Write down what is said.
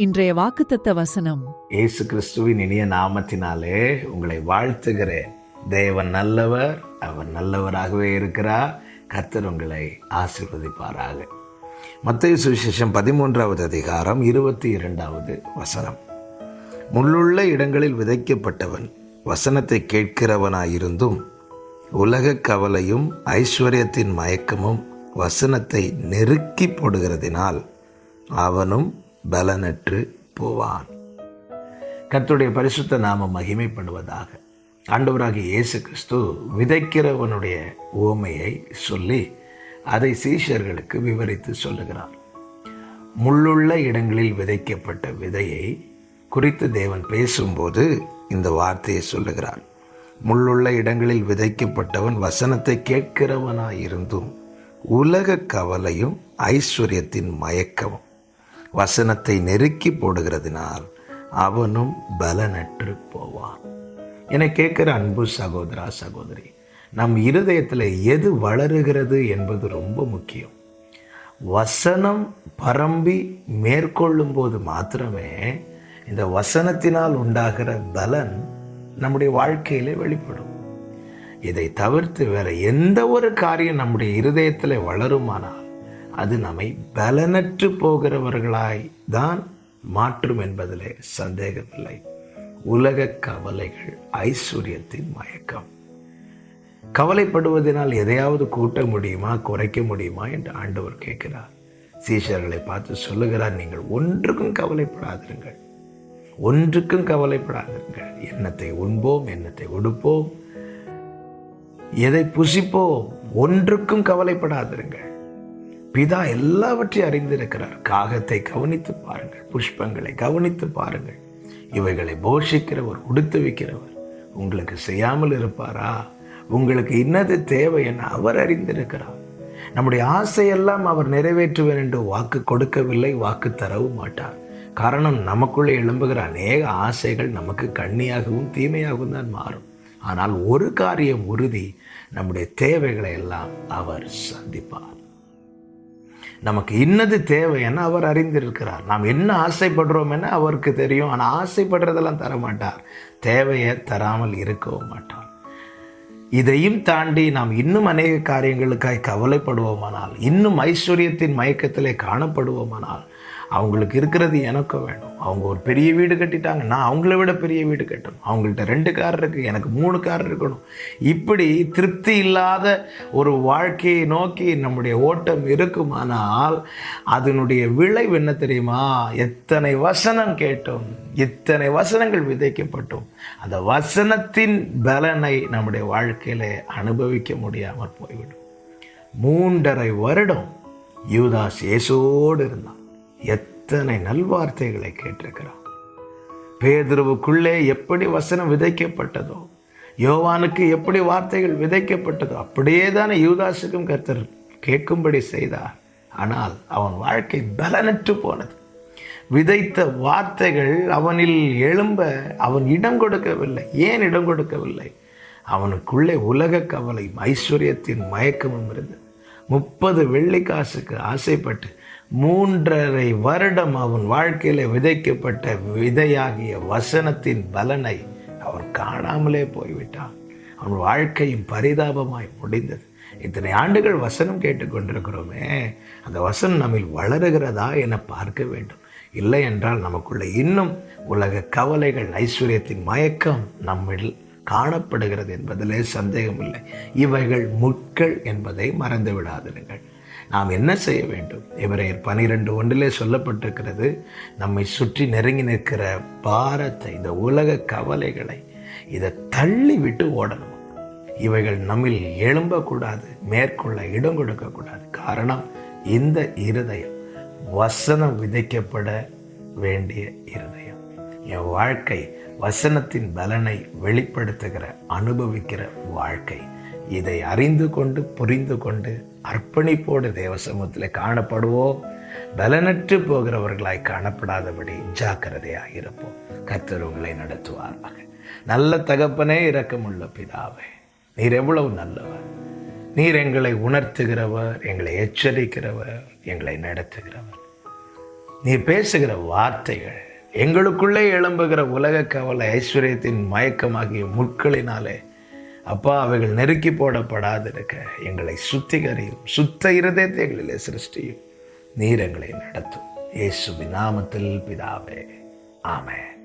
இன்றைய வாக்குத்தத்த வசனம். இயேசு கிறிஸ்துவின் இனிய நாமத்தினாலே உங்களை வாழ்த்துகிறேன். தேவன் நல்லவர் அவர் நல்லவராகவே இருக்கிறார். கர்த்தர் உங்களை ஆசிர்வதிப்பாராக. மத்திய சுவிசேஷம் பதிமூன்றாவது அதிகாரம் இருபத்தி இரண்டாவது வசனம். முள்ளுள்ள இடங்களில் விதைக்கப்பட்டவன் வசனத்தை கேட்கிறவனாயிருந்தும் உலக கவலையும் ஐஸ்வர்யத்தின் மயக்கமும் வசனத்தை நெருக்கி போடுகிறதினால் அவனும் பலனற்று போவான். கத்துடைய பரிசுத்த நாம மகிமைப்படுவதாக ஆண்டவராகிய இயேசு கிறிஸ்து விதைக்கிறவனுடைய உவமையை சொல்லி அதை சீஷர்களுக்கு விவரித்து சொல்லுகிறார். முள்ளுள்ள இடங்களில் விதைக்கப்பட்ட விதையை குறித்து தேவன் பேசும்போது இந்த வார்த்தையை சொல்லுகிறார். முள்ளுள்ள இடங்களில் விதைக்கப்பட்டவன் வசனத்தை கேட்கிறவனாயிருந்தும் உலக கவலையும் ஐஸ்வர்யத்தின் மயக்கமும். வசனத்தை நெருக்கி போடுகிறதினால் அவனும் பலனற்று போவான். என கேட்கிற அன்பு சகோதரா சகோதரி நம் இருதயத்தில் எது வளருகிறது என்பது ரொம்ப முக்கியம். வசனம் பரம்பி மேற்கொள்ளும் போது மாத்திரமே இந்த வசனத்தினால் உண்டாகிற பலன் நம்முடைய வாழ்க்கையிலே வெளிப்படும். இதை தவிர்த்து வேற எந்த ஒரு காரியம் நம்முடைய இருதயத்தில் வளருமானால் அது நம்மை பலனற்று போகிறவர்களாய் தான் மாற்றும் என்பதிலே சந்தேகமில்லை. உலக கவலைகள் ஐஸ்வர்யத்தின் மயக்கம். கவலைப்படுவதனால் எதையாவது கூட்ட முடியுமா குறைக்க முடியுமா என்று ஆண்டவர் கேட்கிறார். சீஷர்களை பார்த்து சொல்லுகிறார் நீங்கள் ஒன்றுக்கும் கவலைப்படாதிருங்கள். ஒன்றுக்கும் கவலைப்படாதிருங்கள். எண்ணத்தை உண்போம் எண்ணத்தை உடுப்போம். எதை புசிப்போம் ஒன்றுக்கும் கவலைப்படாதிருங்கள். பிதா எல்லாவற்றையும் அறிந்திருக்கிறார். காகத்தை கவனித்து பாருங்கள் புஷ்பங்களை கவனித்து பாருங்கள். இவைகளை போஷிக்கிறவர் உடுத்து வைக்கிறவர். உங்களுக்கு செய்யாமல் இருப்பாரா? உங்களுக்கு இன்னது தேவை என அவர் அறிந்திருக்கிறார். நம்முடைய ஆசையெல்லாம் அவர் நிறைவேற்றுவேன் என்று வாக்கு கொடுக்கவில்லை வாக்கு தரவும் மாட்டார். காரணம் நமக்குள்ளே எழும்புகிற அநேக ஆசைகள் நமக்கு கண்ணியாகவும் தீமையாகவும் தான் மாறும். ஆனால் ஒரு காரியம் உறுதி நம்முடைய தேவைகளை எல்லாம் அவர் சந்திப்பார். நமக்கு இன்னது தேவை என அவர் அறிந்திருக்கிறார். நாம் என்ன ஆசைப்படுறோம் என அவருக்கு தெரியும். ஆனால் ஆசைப்படுறதெல்லாம் தர மாட்டார் தேவையை தராமல் இருக்கவும் மாட்டார். இதையும் தாண்டி நாம் இன்னும் அநேக காரியங்களுக்காய் கவலைப்படுவோமானால் இன்னும் ஐஸ்வர்யத்தின் மயக்கத்திலே காணப்படுவோமானால் அவங்களுக்கு இருக்கிறது எனக்கும் வேணும். அவங்க ஒரு பெரிய வீடு கட்டிட்டாங்க. நான் அவங்கள விட பெரிய வீடு கட்டணும். அவங்கள்ட்ட ரெண்டு கார் இருக்குது எனக்கு மூணு கார் இருக்கணும். இப்படி திருப்தி இல்லாத ஒரு வாழ்க்கையை நோக்கி நம்முடைய ஓட்டம் இருக்குமானால் அதனுடைய விளைவு என்ன தெரியுமா? எத்தனை வசனம் கேட்டோம் இத்தனை வசனங்கள் விதைக்கப்பட்டோம். அந்த வசனத்தின் பலனை நம்முடைய வாழ்க்கையில் அனுபவிக்க முடியாமல் போய்விடும். மூன்றரை வருடம் யூதாஸ் இயேசோடு இருந்தான். எத்தனை நல்வார்த்தைகளை கேட்டிருக்கிறோம் பேதுருவுக்குள்ளே எப்படி வசனம் விதைக்கப்பட்டதோ யோவானுக்கு எப்படி வார்த்தைகள் விதைக்கப்பட்டதோ அப்படியே தானே யூதாசுக்கும் கர்த்தர் கேட்கும்படி செய்தார். ஆனால் அவன் வாழ்க்கை பலனற்று போனது. விதைத்த வார்த்தைகள் அவனில் எழும்ப அவன் இடம் கொடுக்கவில்லை ஏன் இடம் கொடுக்கவில்லை? அவனுக்குள்ளே உலக கவலை ஐஸ்வர்யத்தின் மயக்கமும் இருந்தது. முப்பது வெள்ளிக்காசுக்கு ஆசைப்பட்டு மூன்றரை வருடம் அவன் வாழ்க்கையில் விதைக்கப்பட்ட விதையாகிய வசனத்தின் பலனை அவர் காணாமலே போய்விட்டான். அவன் வாழ்க்கையும் பரிதாபமாய் முடிந்தது. இத்தனை ஆண்டுகள் வசனம் கேட்டுக்கொண்டிருக்கிறோமே அந்த வசனம் நம்மில் வளருகிறதா என பார்க்க வேண்டும். இல்லை என்றால் நமக்குள்ள இன்னும் உலக கவலைகள் ஐஸ்வர்யத்தின் மயக்கம் நம்மில் காணப்படுகிறது என்பதிலே சந்தேகமில்லை. இவைகள் முட்கள் என்பதை மறந்து விடாதிருங்கள் நாம் என்ன செய்ய வேண்டும்? இவரையர் பனிரெண்டு ஒன்றிலே சொல்லப்பட்டிருக்கிறது நம்மை சுற்றி நெருங்கி நிற்கிற பாரத்தை இந்த உலக கவலைகளை இதை தள்ளி விட்டு ஓடணும். இவைகள் நம்மில் எழும்பக்கூடாது மேற்கொள்ள இடம் கொடுக்கக்கூடாது. காரணம் இந்த இருதயம் வசனம் விதைக்கப்பட வேண்டிய இருதயம். என் வாழ்க்கை வசனத்தின் பலனை வெளிப்படுத்துகிற அனுபவிக்கிற வாழ்க்கை. இதை அறிந்து கொண்டு புரிந்து கொண்டு அர்ப்பணிப்போடு தேவ சமூகத்தில் காணப்படுவோம். பலனற்று போகிறவர்களாய் காணப்படாதபடி ஜாக்கிரதையாக இருப்போம். கர்த்தர் உங்களை நடத்துவாராக. நல்ல தகப்பனே இரக்கமுள்ள பிதாவே நீர் எவ்வளவு நல்லவர். நீர் எங்களை உணர்த்துகிறவர் எங்களை எச்சரிக்கிறவர் எங்களை நடத்துகிறவர். நீர் பேசுகிற வார்த்தைகள் எங்களுக்குள்ளே எழும்புகிற உலக கவலை ஐஸ்வர்யத்தின் மயக்கமாகிய முட்களினாலே அப்பா அவைகள் நெருக்கி போடப்படாதிருக்க எங்களை சுத்திகரியும். சுத்த இருதயத்தை எங்களிலே சிருஷ்டியும். நீர் எங்களை நடத்தும். இயேசுவின் நாமத்தில் பிதாவே. ஆமே